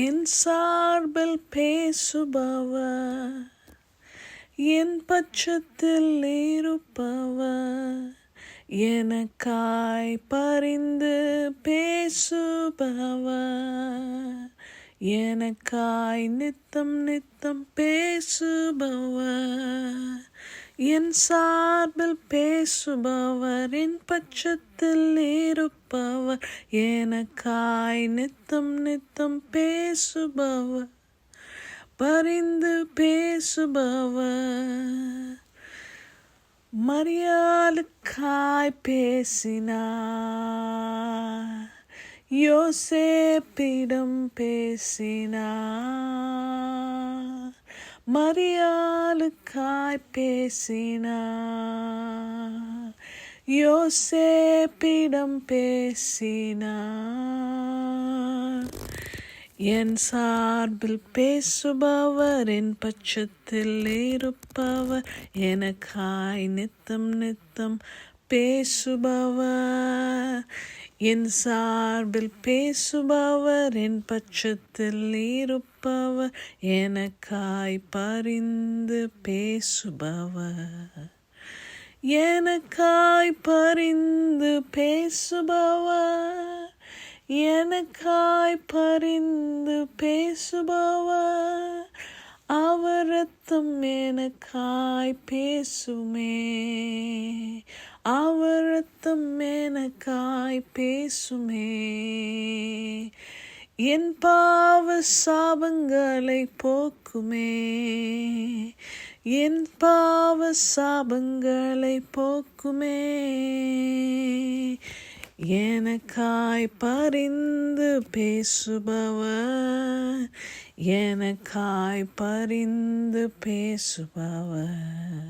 என் சார்பில் பேசுபவர். என் பட்சத்தில் இருப்பவர். எனக்காய் பரிந்து பேசுபவர். எனக்காய் நித்தம் நித்தம் பேசுபவர். என் சார்பில் பேசுபவர் என் பட்சத்தில் இருப்பவர். எனக்காய் நித்தம் நித்தம் பேசுபவர். பரிந்து பேசுபவர். மரியாளுக்காய் பேசினார். யோசேப்பிடம் பேசினார். மரியாளுக்காய் பேசினார் யோசேப்பிடம் பேசினார் என் சார்பில் பேசுபவர் என் பட்சத்தில் இருப்பவர் எனக்காய் நித்தம் நித்தம் பேசுபவர் என் சார்பில் பேசுபவர் என் பட்சத்தில் இருப்பவர் எனக்காய் பரிந்து பேசுபவர். எனக்காய் பரிந்து பேசுபவர் எனக்காய் பரிந்து பேசுபவர். அவரத்தம் எனக்காய் பேசுமே. ரத்தம் எனக்காய் பேசுமே. என் பாவ சாபங்களை போக்குமே. என் பாவ சாபங்களை போக்குமே. எனக்காய் பரிந்து பேசுபவர். எனக்காய் பரிந்து பேசுபவர்.